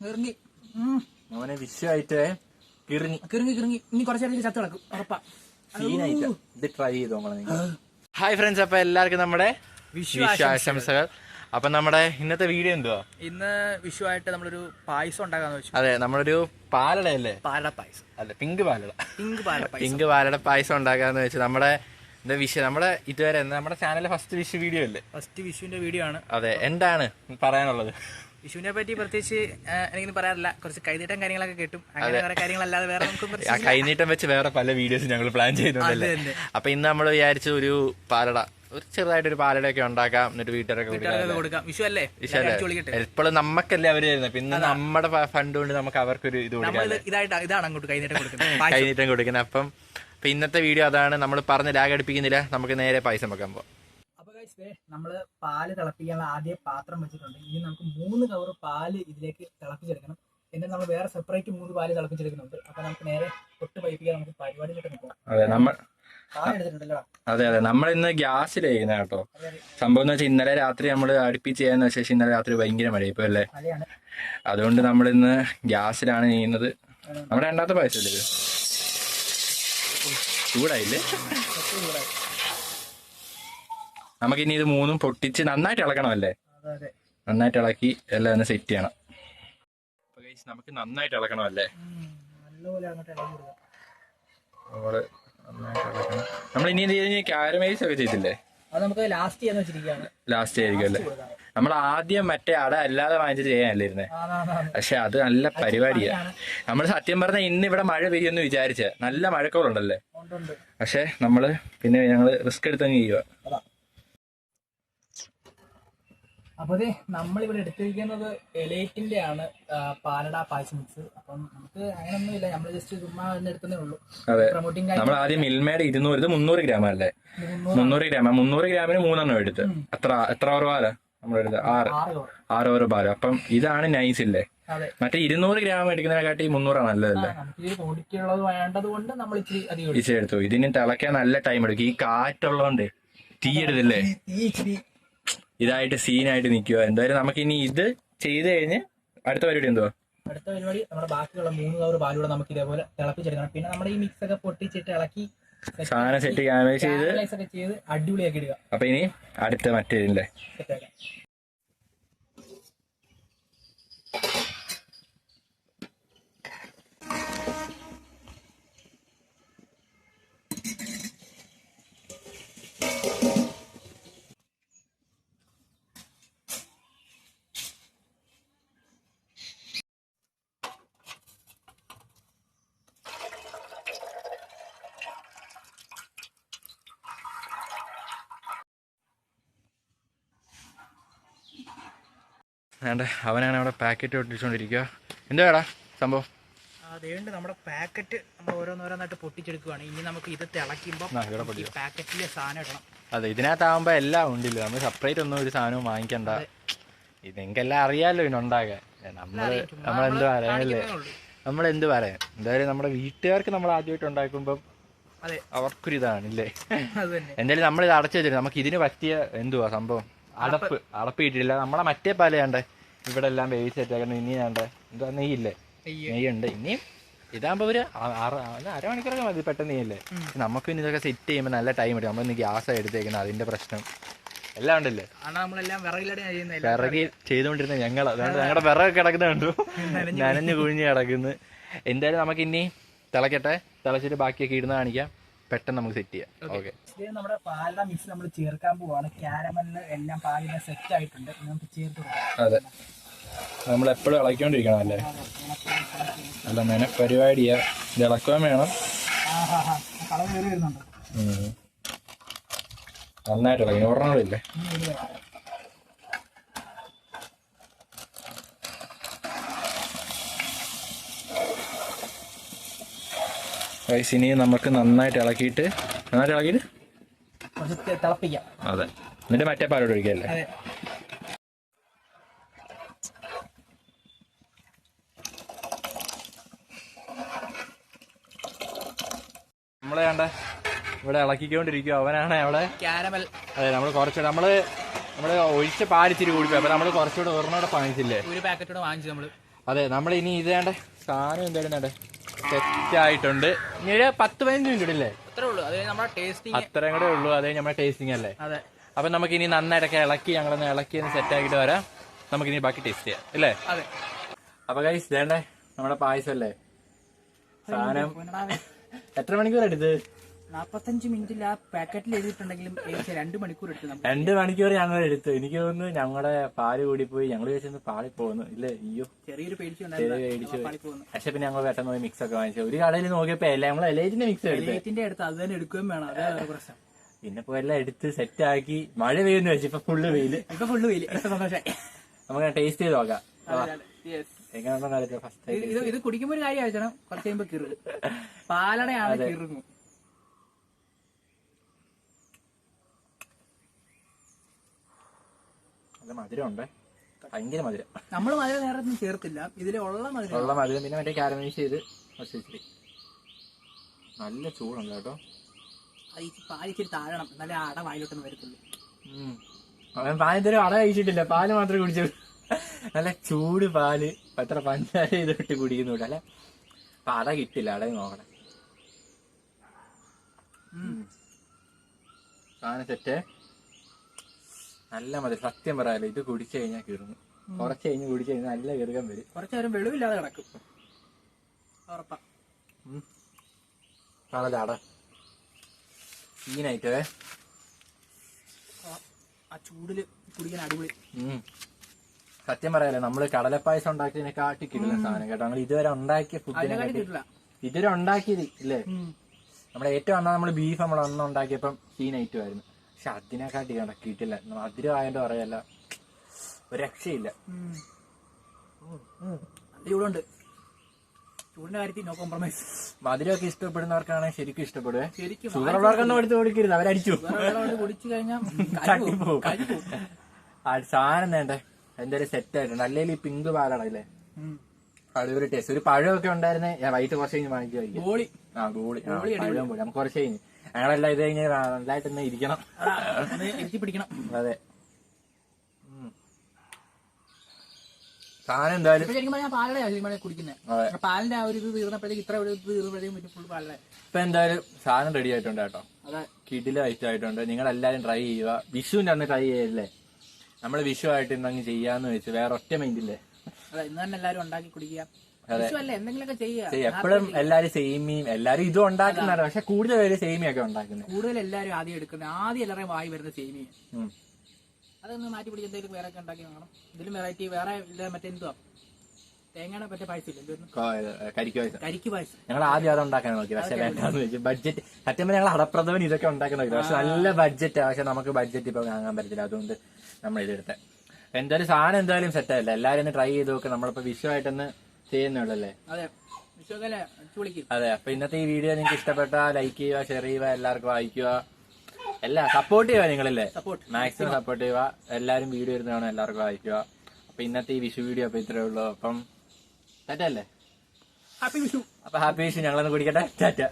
കിറങ്ങി. അവനെ മോനെ വിഷയമായിട്ട് കിറങ്ങി. കിറങ്ങി കിറങ്ങി. ഇനി കുറച്ചേരം ചത്ത് കിടക്കും. ഉറപ്പാ. സീനായിട്ട് ഇത് ട്രൈ ചെയ്തോ നമ്മളെ ഹായ് ഫ്രണ്ട്സ് അപ്പൊ എല്ലാവർക്കും നമ്മുടെ വിഷു ആശംസകൾ അപ്പൊ നമ്മുടെ ഇന്നത്തെ വീഡിയോ എന്തുവാ? ഇന്ന് വിഷുവായിട്ട് നമ്മളൊരു പായസം ഉണ്ടാക്കാന്ന് വെച്ചു. അതെ നമ്മളൊരു പാലട അല്ലേ? പാലട പായസം. അല്ലെ pink palada. Pink palada payasam. Pink palada payasam ഉണ്ടാക്കാന്ന് വെച്ചു നമ്മുടെ എന്താ വിഷു? നമ്മുടെ ഇതുവരെ നമ്മുടെ ചാനലിലെ ഫസ്റ്റ് വിഷു വീഡിയോ അല്ലേ? ഫസ്റ്റ് വിഷുവിന്റെ വീഡിയോ ആണ്. അതെ എന്താണ് പറയാനുള്ളത്? വിഷുവിനെ പറ്റി പ്രത്യേകിച്ച് എനിക്കൊന്നും പറയാറില്ല. കുറച്ച് കൈനീട്ടം കാര്യങ്ങളൊക്കെ കിട്ടും. അങ്ങനെ വേറെ കാര്യങ്ങളല്ലാതെ വേറെ നമുക്ക് ആ കൈനീട്ടം വെച്ച് വേറെ പല വീഡിയോസ് ഞങ്ങൾ പ്ലാൻ ചെയ്യുന്നുണ്ടല്ലേ അപ്പൊ ഇന്ന് നമ്മൾ വിചാരിച്ചു ഒരു പാലട ഒരു ചെറുതായിട്ട് ഒരു പാലടയൊക്കെ ഉണ്ടാക്കാം. എന്നിട്ട് വീട്ടുകാരൊക്കെ കൊടുക്കാം. വിഷു അല്ലേ? വിഷയല്ലേ എപ്പോഴും നമുക്കല്ലേ അവർ തരുന്നത് പിന്നെ നമ്മുടെ ഫണ്ട് കൊണ്ട് നമുക്ക് അവർക്കൊരു ഇത് കൊടുക്കാം ഇതാണ് അങ്ങോട്ട് കൈനീട്ടം കൊടുക്കുന്നത്. പായസം. കൈനീട്ടം കൊടുക്കുന്നത്. അപ്പം അപ്പൊ ഇന്നത്തെ വീഡിയോ അതാണ്. നമ്മൾ പറഞ്ഞ് ലാഗ് അടുപ്പിക്കുന്നില്ല നമുക്ക് നേരെ പൈസ വെക്കാൻ പോകാം അപ്പൊ നമ്മൾ ദേ പാൽ തിളപ്പിക്കാനുള്ള ആദ്യ പാത്രം വെച്ചിട്ടുണ്ട്. ഇനി നമുക്ക് മൂന്ന് കവർ പാൽ ഇതിലേക്ക് തിളപ്പിച്ചെടുക്കണം. എന്നിട്ട് നമ്മൾ വേറെ സെപ്പറേറ്റ് മൂന്ന് പാൽ തിളപ്പിച്ചെടുക്കുന്നുണ്ട്. അപ്പൊ നമുക്ക് നേരെ തൊട്ട് പൈപ്പിക്കാൻ നമുക്ക് പരിപാടി നിൽക്കാം അതെ അതെ നമ്മൾ ഇന്ന് ഗ്യാസിൽ ചെയ്യുന്ന കേട്ടോ. സംഭവം എന്ന് വെച്ചാൽ ഇന്നലെ രാത്രി നമ്മൾ അടുപ്പിച്ച് ചെയ്യാന്ന് ശേഷം ഇന്നലെ രാത്രി ഭയങ്കര മഴ ഇപ്പൊ അല്ലേ അതുകൊണ്ട് നമ്മൾ ഇന്ന് ഗ്യാസിലാണ് ചെയ്യുന്നത്. നമ്മുടെ രണ്ടാമത്തെ പായസം അല്ലേ ചൂടായില്ലേ? ചൂടായി. നമുക്കിനി ഇത് മൂന്നും പൊട്ടിച്ച് നന്നായിട്ട് ഇളക്കണമല്ലേ? അതെ അതെ. നന്നായിട്ട് ഇളക്കി എല്ലാം ഒന്ന് സെറ്റ് ചെയ്യണം. നമുക്ക് നന്നായിട്ട് ഇളക്കണം അല്ലേ നമ്മൾ ഇളക്കണം. നമ്മൾ ഇനി ഇത് കഴിഞ്ഞ് കാരമൈസ് ഒക്കെ ചെയ്തില്ലേ നമുക്ക് ലാസ്റ്റ് ലാസ്റ്റ് ആയിരിക്കും അല്ലേ? നമ്മൾ ആദ്യം മറ്റേ അട അല്ലാതെ വാങ്ങിച്ചിട്ട് ചെയ്യാനല്ലേ ഇരുന്നേ. പക്ഷെ അത് നല്ല പരിപാടിയാ. നമ്മൾ സത്യം പറഞ്ഞ ഇന്ന് ഇവിടെ മഴ പെയ്യുമെന്ന് വിചാരിച്ച നല്ല മഴക്കോളുണ്ടല്ലേ. പക്ഷെ നമ്മൾ പിന്നെ ഞങ്ങൾ റിസ്ക് എടുത്തങ്ങ് ചെയ്യുക അപ്പൊ അതെ നമ്മളിവിടെ എടുത്തിരിക്കുന്നത് എലൈറ്റിന്റെ ആണ് പാലട പായസം മിക്സ് അപ്പം നമുക്ക് അങ്ങനൊന്നുമില്ല നമ്മൾ ജസ്റ്റ് ചുമ്മാ എടുത്തതേ ഉള്ളൂ. പ്രൊമോട്ടിംഗ് നമ്മൾ ആദ്യം മിൽമയുടെ ഇരുന്നൂറ് മുന്നൂറ് ഗ്രാം അല്ലേ? മുന്നൂറ്. ഗ്രാം മുന്നൂറ് ഗ്രാമിന് മൂന്നെണ്ണം എടുത്ത്. എത്ര എത്ര ഓർവാല നമ്മളെടുത്ത് ആറ്. ആറ് കവർ പാല. അപ്പം ഇതാണ് നൈസ് ഇല്ലേ? മറ്റേ ഇരുന്നൂറ് ഗ്രാം എടുക്കുന്നതിനെക്കാട്ടി മുന്നൂറാണ് നല്ലതല്ലേ? ഇച്ചിരി എടുത്തു. ഇതിന് തിളയ്ക്കാൻ നല്ല ടൈം എടുക്കും. ഈ കാറ്റുള്ളതുകൊണ്ട് തീ എടുത്തില്ലേ? ഇതായിട്ട് സീനായിട്ട് നിൽക്കുക എന്തായാലും നമുക്ക് ഇനി ഇത് ചെയ്ത് കഴിഞ്ഞ് അടുത്ത പരിപാടി എന്തുവാ? അടുത്ത പരിപാടി നമ്മുടെ ബാക്കിയുള്ള മൂന്ന് കവർ പാലൂടെ നമുക്ക് ഇതേപോലെ തിളപ്പിച്ചെടുക്കണം. പിന്നെ നമ്മുടെ ഈ മിക്സ് ഒക്കെ പൊട്ടിച്ചിട്ട് ഇളക്കി സാധനം സെറ്റ് ക്യാമറ ചെയ്ത് Analyze ചെയ്ത് അടിപൊളിയാക്കി ഇടുക. അപ്പൊ ഇനി അടുത്ത മറ്റേ വേണ്ട അവനാണ് അവിടെ പാക്കറ്റ് ഒട്ടിച്ചുകൊണ്ടിരിക്കുക എന്താടാ സംഭവം? അതുകൊണ്ട് നമ്മുടെ പാക്കറ്റ് നമ്മൾ ഓരോന്നോരോന്നായിട്ട് പൊട്ടിച്ചെടുക്കുകയാണ് ഇനി നമുക്ക് ഇത് തിളയ്ക്കുമ്പോൾ ഈ പാക്കറ്റിലെ സാധനം ഇടണം. അതെ ഇതിനകത്താവുമ്പോൾ എല്ലാം ഉണ്ടല്ലോ. നമ്മൾ സെപ്പറേറ്റ് ഒന്നും ഒരു സാധനവും വാങ്ങിക്കണ്ട. ഇതെനിക്കെല്ലാം അറിയാലോ ഇതിനുണ്ടാകാൻ നമ്മൾ നമ്മളെന്ത് പറയാനല്ലേ. നമ്മളെന്ത് പറയാൻ എന്തായാലും നമ്മുടെ വീട്ടുകാർക്ക് നമ്മൾ ആദ്യമായിട്ട് ഉണ്ടാക്കുമ്പം അതെ. അവർക്കൊരു ഇതാണ് ഇല്ലേ എന്തായാലും നമ്മളിത് അടച്ചു വെച്ചിട്ട് നമുക്ക് ഇതിന് പറ്റിയ എന്തുവാ സംഭവം? അടപ്പ് അടപ്പ്. കിട്ടിയില്ല നമ്മളെ മറ്റേ പാൽ വേണ്ടേ ഇവിടെ എല്ലാം വേവി സെറ്റാക്കണം ഇനി വേണ്ടേ എന്താ നെയ്യില്ലേ. നെയ്യുണ്ട്. ഇനിയും ഇതാകുമ്പോ ഒരു അരമണിക്കൂറൊക്കെ മതി പെട്ടെന്ന് നെയ്യല്ലേ? നമുക്ക് ഇനി ഇതൊക്കെ സെറ്റ് ചെയ്യുമ്പോൾ നല്ല ടൈം എടുക്കും നമ്മൾ ഇനി ഗ്യാസ് എടുത്തേക്കുന്നത് അതിന്റെ പ്രശ്നം. എല്ലാം ഉണ്ടല്ലേ? വിറകി ചെയ്തുകൊണ്ടിരുന്ന ഞങ്ങൾ അതുകൊണ്ട് ഞങ്ങളുടെ വിറകൊക്കെ കിടക്കുന്ന കണ്ടു. നനഞ്ഞു കുഴിഞ്ഞ് കിടക്കുന്നു. എന്തായാലും നമുക്ക് ഇനി തിളക്കട്ടെ. തിളച്ചിട്ട് ബാക്കിയൊക്കെ ഇടുന്ന കാണിക്കാം. പെട്ടെന്ന് നമുക്ക് സെറ്റ് ചെയ്യാം. ഓക്കെ നമ്മുടെ പാലട മിക്സ് നമ്മൾ ചേർക്കാൻ പോവാണ്. ക്യാരമലിന് എല്ലാം പാലിന് സെറ്റ് ആയിട്ടുണ്ട്. നമുക്ക് ചേർത്ത് കൊടുക്കാം. അതെ. നമ്മൾ എപ്പോഴും ഇളക്കിക്കൊണ്ടിരിക്കണം അല്ലേ? അല്ല മെന പരിപാടിയാ ഇത് ഇളക്കുവാൻ വേണം. നന്നായിട്ട് ഇളക്കി ഒരെണ്ണം ഇല്ലേ? ഇത് ഇനി നമുക്ക് നന്നായിട്ട് ഇളക്കിയിട്ട് നന്നായിട്ട് ഇളക്കിയിട്ട് തിളപ്പിക്കാം. അതെ. എന്നിട്ട് മറ്റേ പാലോട് ഒഴിക്കല്ലേ? അതെ. നമ്മളെ കണ്ട? ഇവിടെ ഇളക്കിക്കൊണ്ടിരിക്കുക അവനാണ് അവിടെ ക്യാരമൽ അതെ നമ്മൾ കുറച്ചുകൂടെ നമ്മൾ നമ്മൾ ഒഴിച്ച പാലിച്ചിരി കൂടി പോയി. അപ്പൊ നമ്മൾ കുറച്ചുകൂടെ ഒരെണ്ണോടെ വാങ്ങിച്ചില്ലേ? ഒരു പാക്കറ്റോടെ വാങ്ങിച്ചു നമ്മൾ. അതെ നമ്മൾ ഇനി ഇത് വേണ്ട സാധനം എന്തായാലും വേണ്ടേ സെറ്റ് ആയിട്ടുണ്ട് ഇനി ഒരു പത്ത് പതിനഞ്ച് മിനിറ്റ് ഇല്ലേ? അത്രേ ഉള്ളൂ. അത് നമ്മുടെ ടേസ്റ്റിംഗ് അത്രയും കൂടെ ഉള്ളൂ. അതേ നമ്മുടെ ടേസ്റ്റിംഗ് അല്ലേ? അതെ. അപ്പൊ നമുക്ക് ഇനി നന്നായിട്ടൊക്കെ ഇളക്കി ഞങ്ങളൊന്ന് ഇളക്കി ഒന്ന് സെറ്റ് ആക്കിയിട്ട് വരാം. നമുക്ക് ഇനി ബാക്കി ടേസ്റ്റ് ചെയ്യാം. അല്ലേ അതെ. അപ്പൊ കൈസ് വേണ്ടേ നമ്മുടെ പായസം അല്ലേ സാധനം എത്ര മണിക്കൂർ എടുത്ത് നാപ്പത്തഞ്ച് മിനിറ്റിൽ ആ പാക്കറ്റിൽ എഴുതിയിട്ടുണ്ടെങ്കിലും ഏകദേശം രണ്ട് മണിക്കൂർ എടുത്തു രണ്ട് മണിക്കൂർ ഞങ്ങൾ എടുത്തു. എനിക്ക് തോന്നുന്നു ഞങ്ങളുടെ പാൽ കൂടിപ്പോയി. ഞങ്ങൾ ചോദിച്ചു പാളി പോകുന്നു ഇല്ലേ? അയ്യോ. ചെറിയൊരു പേടിച്ചു പക്ഷെ പിന്നെ ഞങ്ങൾ പെട്ടെന്ന് പോയി മിക്സ് ഒക്കെ വാങ്ങിച്ചു. ഒരു കടയിൽ നോക്കിയപ്പോ എല്ലാം നമ്മൾ എലൈറ്റിന്റെ മിക്സ് എലൈറ്റിന്റെ അടുത്ത് അത് തന്നെ എടുക്കുകയും വേണം. അതേ പ്രശ്നം. പിന്നെ ഇപ്പൊ എല്ലാം എടുത്ത് സെറ്റ് ആക്കി മഴ പെയ്യുന്നു വെച്ചു ഇപ്പൊ ഫുള്ള് വെയിൽ. ഇപ്പൊ ഫുള്ള് വെയിൽ. സന്തോഷമായി നമുക്ക് ടേസ്റ്റ് ചെയ്ത് നോക്കാം. എങ്ങനെയുണ്ടെന്ന് ഫസ്റ്റ് ഇത് ഇത് ഇത് കുടിക്കുമ്പോ ഒരു കാര്യം ആവശ്യം കുറച്ച് കഴിയുമ്പോ കിറു. പാലടയാണ് കിറുങ്ങും. നല്ല മധുരം ഉണ്ടേ ഭയങ്കര മധുരം. നമ്മൾ മധുരം നേരെ ഒന്നും ചേർത്തില്ല. ഇതിലെ ഉള്ള മധുരം ഉള്ള മധുരം പിന്നെ മറ്റേ കാരമൈസ് ചെയ്ത് ഇച്ചിരി നല്ല ചൂടുണ്ട് കേട്ടോ. അത് ഈ താഴണം. എന്നാലേ ആ അട വായിലോട്ടൊന്നും വരത്തുള്ളൂ. അവൻ പാൽ ഇതുവരെ അട കഴിച്ചിട്ടില്ല. പാൽ മാത്രമേ കുടിച്ചു. നല്ല ചൂട് പാൽ. എത്ര പഞ്ചാര ഇതിട്ട് കുടിക്കുന്നുണ്ട്. അല്ലെ അപ്പൊ അട കിട്ടില്ല. അട നോക്കണം. സാധനം സെറ്റ് നല്ല മതി. സത്യം പറയാലോ ഇത് കുടിച്ചു കഴിഞ്ഞാൽ കീറുന്നു കുറച്ച് കഴിഞ്ഞ് കുടിച്ചു കഴിഞ്ഞാൽ നല്ല കിടക്കാൻ വരും. കുറച്ച് നേരം വെളിവില്ലാതെ കിടക്കും. ഉറപ്പാ. കാണല്ലേ അട സീനായിട്ടേ ആ- ചൂടിൽ കുടിക്കാൻ അടിപൊളി. സത്യം പറയാലോ നമ്മൾ കടലപ്പായസം ഉണ്ടാക്കിയതിനെ കാട്ടി കിട്ടുന്ന സാധനം കേട്ടോ. നമ്മൾ ഇതുവരെ ഉണ്ടാക്കിയ ഫുഡിനെ ഇതുവരെ ഉണ്ടാക്കിയത് ഇല്ലേ? നമ്മുടെ ഏറ്റവും അന്നാ നമ്മൾ ബീഫ് നമ്മൾ അന്ന് ഉണ്ടാക്കിയപ്പം സീൻ ആയിരുന്നു. പക്ഷെ അതിനെക്കാട്ടി കണക്കിയിട്ടില്ല. മധുരം ആയതുകൊണ്ട് പറയല്ല. ഒരു രക്ഷയില്ല. ചൂടുണ്ട്. ചൂടിന്റെ കാര്യത്തിൽ നോ കോംപ്രമൈസ് മധുരമൊക്കെ ഇഷ്ടപ്പെടുന്നവർക്കാണ് ശരിക്കും ഇഷ്ടപ്പെടുവേ ശരിക്കും ഷുഗർ ഉള്ളവർക്കൊന്നും എടുത്ത് കൊടുക്കരുത്. അവരടിച്ചു. കുടിച്ചു കഴിഞ്ഞാൽ സാധനം വേണ്ടേ? എന്തായാലും സെറ്റ് ആയിട്ടുണ്ട്. നല്ല ഈ പിങ്ക് പാലാണ് അല്ലേ അടിപൊളി ടേസ്റ്റ് ഒരു പഴമൊക്കെ ഉണ്ടായിരുന്നേ ഞാൻ വൈകിട്ട് കുറച്ച് കഴിഞ്ഞ് വാങ്ങിച്ചു കഴിക്കും ആ ഗോളി. പഴം നമുക്ക് കുറച്ച് കഴിഞ്ഞ്. ഞങ്ങളെല്ലാം ഇത് കഴിഞ്ഞ് നല്ലതായിട്ട് തന്നെ ഇരിക്കണം. എത്തി പിടിക്കണം. അതെ. സാധനം എന്തായാലും ശരിക്കും പറഞ്ഞാൽ പാലട ശരിക്കും കുടിക്കുന്നത് പാലിന്റെ ആ ഒരു ഇത് തീർന്നപ്പോഴത്തേക്ക് ഇത്ര ഒരു ഇത് പിന്നെ ഫുൾ പാലട. ഇപ്പൊ എന്തായാലും സാധനം റെഡി ആയിട്ടുണ്ട് കേട്ടോ. കിടില ആയിട്ടുണ്ട്. നിങ്ങൾ എല്ലാരും ട്രൈ ചെയ്യുക. വിഷുവിന്റെ അന്ന് ട്രൈ ചെയ്യല്ലേ? നമ്മൾ വിഷു ആയിട്ട് ഇന്നങ്ങ് ചെയ്യാന്ന് വെച്ച് വേറെ ഒറ്റ മൈൻഡില്ലേ അതെ ഇന്ന് തന്നെ എല്ലാരും ഉണ്ടാക്കി കുടിക്കുക. എന്തെങ്കിലുമൊക്കെ ചെയ്യുക എപ്പോഴും എല്ലാരും സേമിയും എല്ലാരും ഇതും ഉണ്ടാക്കുന്നതാണ് പക്ഷെ കൂടുതൽ പേര് സേമിയൊക്കെ ഉണ്ടാക്കുന്നത് കൂടുതൽ എല്ലാരും ആദ്യം എടുക്കുന്നത് ആദ്യം എല്ലാവരും വായി വരുന്ന സേമിയ. അതൊന്ന് മാറ്റി പിടിച്ച് എന്തെങ്കിലും വേറെ ഒക്കെ ഉണ്ടാക്കി വേണം. ഇതിലും വെറൈറ്റി വേറെ ഇല്ല മറ്റേ എന്തുവാ? തേങ്ങയുടെ മറ്റേ പായസം കരിക്ക് ഞങ്ങൾ ആദ്യം അത് ഉണ്ടാക്കാൻ നോക്കി. പക്ഷെ വേണ്ടാന്ന് വെച്ചു ബഡ്ജറ്റ് സത്യം പറഞ്ഞാൽ ഞങ്ങൾ അടപ്രഥമൻ ഇതൊക്കെ ഉണ്ടാക്കാൻ നോക്കി. പക്ഷെ നല്ല ബഡ്ജറ്റ് പക്ഷെ നമുക്ക് ബഡ്ജറ്റ് ഇപ്പൊ വാങ്ങാൻ പറ്റില്ല അതുകൊണ്ട് നമ്മൾ ഇതെടുത്തെ. എന്തായാലും സാധനം എന്തായാലും സെറ്റ് ആയില്ല. എല്ലാരും ഒന്ന് ട്രൈ ചെയ്ത് നോക്ക്. നമ്മളിപ്പോ വിഷുവായിട്ടൊന്ന് ചെയ്യുന്നുള്ളല്ലേ അതെ. അപ്പൊ ഇന്നത്തെ ഈ വീഡിയോ നിങ്ങൾക്ക് ഇഷ്ടപ്പെട്ട ലൈക്ക് ചെയ്യുക ഷെയർ ചെയ്യുക എല്ലാവർക്കും വായിക്കുക. എല്ലാ സപ്പോർട്ട് ചെയ്യുക നിങ്ങളല്ലേ? മാക്സിമം സപ്പോർട്ട് ചെയ്യുക. എല്ലാരും വീഡിയോ ഇരുന്ന് കാണുക എല്ലാവർക്കും വായിക്കുക. അപ്പൊ ഇന്നത്തെ ഈ വിഷു വീഡിയോ അപ്പൊ ഇത്രേ ഉള്ളൂ. അപ്പം തെറ്റല്ലേ അല്ലേ? ഹാപ്പി വിഷു അപ്പൊ ഹാപ്പി വിഷു ഞങ്ങളൊന്ന് കുടിക്കട്ടെ. ടാറ്റ.